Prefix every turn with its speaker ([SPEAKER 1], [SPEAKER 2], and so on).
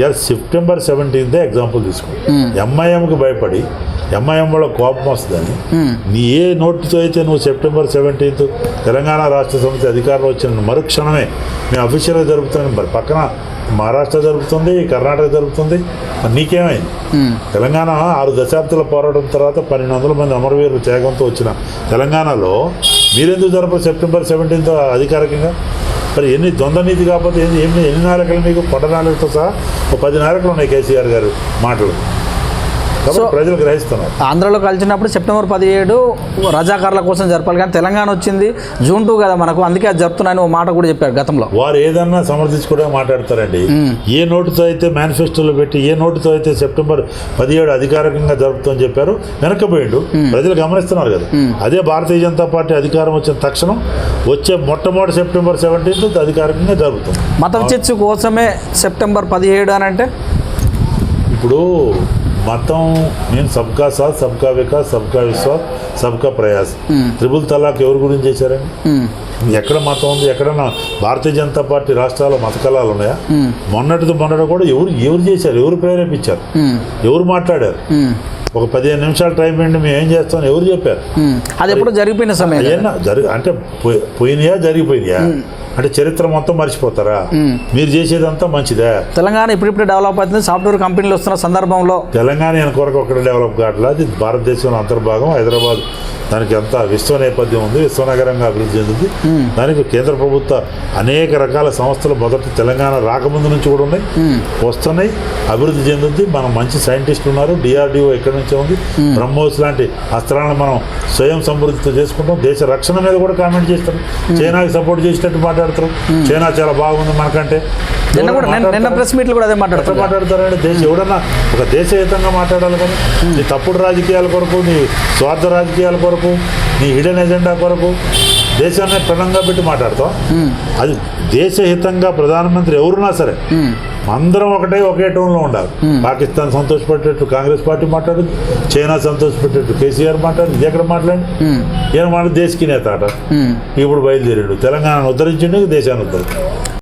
[SPEAKER 1] ఇవాళ September seventeenth example తీసుకో. ఎంఐఎంకి భయపడి ఎంఐఎం వాళ్ళ కోపం వస్తుందని నీ ఏ నోటితో అయితే నువ్వు సెప్టెంబర్ సెవెంటీన్త్ తెలంగాణ రాష్ట్ర సమితి అధికారంలో వచ్చిన మరుక్షణమే మేము అఫీషియల్గా జరుపుతున్నాం మరి పక్కన మహారాష్ట్ర జరుగుతుంది కర్ణాటక జరుగుతుంది మరి నీకేమైంది? తెలంగాణ ఆరు దశాబ్దాల పోరాటం తర్వాత పన్నెండు వందల మంది అమరవీరుల త్యాగంతో వచ్చిన తెలంగాణలో మీరెందుకు జరపరు సెప్టెంబర్ సెవెంటీన్త్ అధికారికంగా? మరి ఎన్ని ద్వంద్వనీతి కాకపోతే ఎన్ని ఎన్ని నారకలు మీకు? పొట్ట నాలుగుతో సహా ఒక పది నారకలు ఉన్నాయి కేసీఆర్ గారు మాటలు. ప్రజలు గ్రహిస్తున్నారు.
[SPEAKER 2] ఆంధ్రలో కలిసినప్పుడు సెప్టెంబర్ పదిహేడు రజాకారుల కోసం జరపాలి. కానీ తెలంగాణ వచ్చింది జూన్ టూ కదా మనకు. అందుకే అది జరుపుతున్నాయని ఓ మాట కూడా చెప్పారు గతంలో.
[SPEAKER 1] వారు ఏదన్నా సమర్థించుకోవడం మాట్లాడతారండి. ఏ నోటుతో అయితే మేనిఫెస్టోలో పెట్టి ఏ నోటుతో అయితే సెప్టెంబర్ పదిహేడు అధికారికంగా జరుపుతుందని చెప్పారు వెనక్కిపోయిండు ప్రజలు గమనిస్తున్నారు కదా. అదే భారతీయ జనతా పార్టీ అధికారం వచ్చిన తక్షణం వచ్చే మొట్టమొదటి సెప్టెంబర్ సెవెంటీన్త్ అధికారికంగా జరుగుతుంది
[SPEAKER 2] మత విచిత్సు కోసమే సెప్టెంబర్ పదిహేడు అని అంటే?
[SPEAKER 1] ఇప్పుడు మతం నేను సబ్కా సాత్ సబ్కా వికాస్ సబ్కా విశ్వాస్ సబ్కా ప్రయాస్. త్రిబుల్ తలాక్ ఎవరి గురించి చేశారండి?
[SPEAKER 2] ఉమ్,
[SPEAKER 1] ఎక్కడ మతం ఉంది? ఎక్కడన్నా భారతీయ జనతా పార్టీ రాష్ట్రాల్లో మత కళాలు ఉన్నాయా? మొన్నటిది మొన్నటి కూడా ఎవరు ఎవరు చేశారు? ఎవరు ప్రేరేపించారు? ఎవరు మాట్లాడారు? ఒక పదిహేను నిమిషాలు టైం ఏంటి మేము ఏం చేస్తాం ఎవరు చెప్పారు.
[SPEAKER 2] అది ఎప్పుడు జరిగిపోయిన సమయం
[SPEAKER 1] అంటే పోయి- పోయినాయా జరిగిపోయినాయా? అంటే చరిత్ర మొత్తం మర్చిపోతారా? మీరు చేసేదంతా మంచిదే.
[SPEAKER 2] తెలంగాణ ఇప్పుడిప్పుడే డెవలప్ అవుతుంది. సాఫ్ట్వేర్ కంపెనీలు వస్తున్న సందర్భంలో.
[SPEAKER 1] తెలంగాణ కొరకు ఒకటి డెవలప్ కావట్లేదు అది భారతదేశంలో అంతర్భాగం. హైదరాబాద్ దానికి ఎంత విశ్వ నేపథ్యం ఉంది విశ్వనగరంగా అభివృద్ధి చెందింది. దానికి కేంద్ర ప్రభుత్వ అనేక రకాల సంస్థలు మొదట తెలంగాణ రాకముందు నుంచి కూడా ఉన్నాయి. వస్తున్నాయి. అభివృద్ధి చెందుద్ది మనం మంచి సైంటిస్టులు ఉన్నారు. డిఆర్డిఓ ఎక్కడి నుంచే ఉంది. బ్రహ్మోస్ లాంటి అస్త్రాలను మనం స్వయం సమృద్ధితో చేసుకుంటాం. దేశ రక్షణ మీద కూడా కామెంట్ చేస్తారు. చైనాకి సపోర్ట్ చేసినట్టు మాట్లాడతారు. చైనా చాలా బాగుంది మనకంటే.
[SPEAKER 2] నిన్న కూడా నిన్న- నిన్న
[SPEAKER 1] మాట్లాడతారా?
[SPEAKER 2] ప్రెస్ మీట్లు కూడా అదే
[SPEAKER 1] మాట్లాడతారండి? దేశం ఎవడన్నా ఒక దేశహితంగా మాట్లాడాలి కానీ నీ తప్పుడు రాజకీయాల కొరకు నీ స్వార్థ రాజకీయాల కొరకు నీ హిడెన్ ఎజెండా కొరకు దేశాన్ని ప్రణంగా పెట్టి మాట్లాడతాం. అది దేశహితంగా ప్రధానమంత్రి ఎవరున్నా సరే అందరం ఒకటే ఒకే టోన్లో ఉండాలి. పాకిస్తాన్ సంతోషపెట్టేట్టు కాంగ్రెస్ పార్టీ మాట్లాడింది చైనా సంతోషపెట్టేట్టు కేసీఆర్ మాట్లాడింది ఇది ఎక్కడ మాట్లాడి ఈయన మాట దేశకి నేత అట. ఇప్పుడు బయలుదేరాడు. తెలంగాణను ఉద్ధరించిండు దేశాన్ని ఉద్ధరించాడు.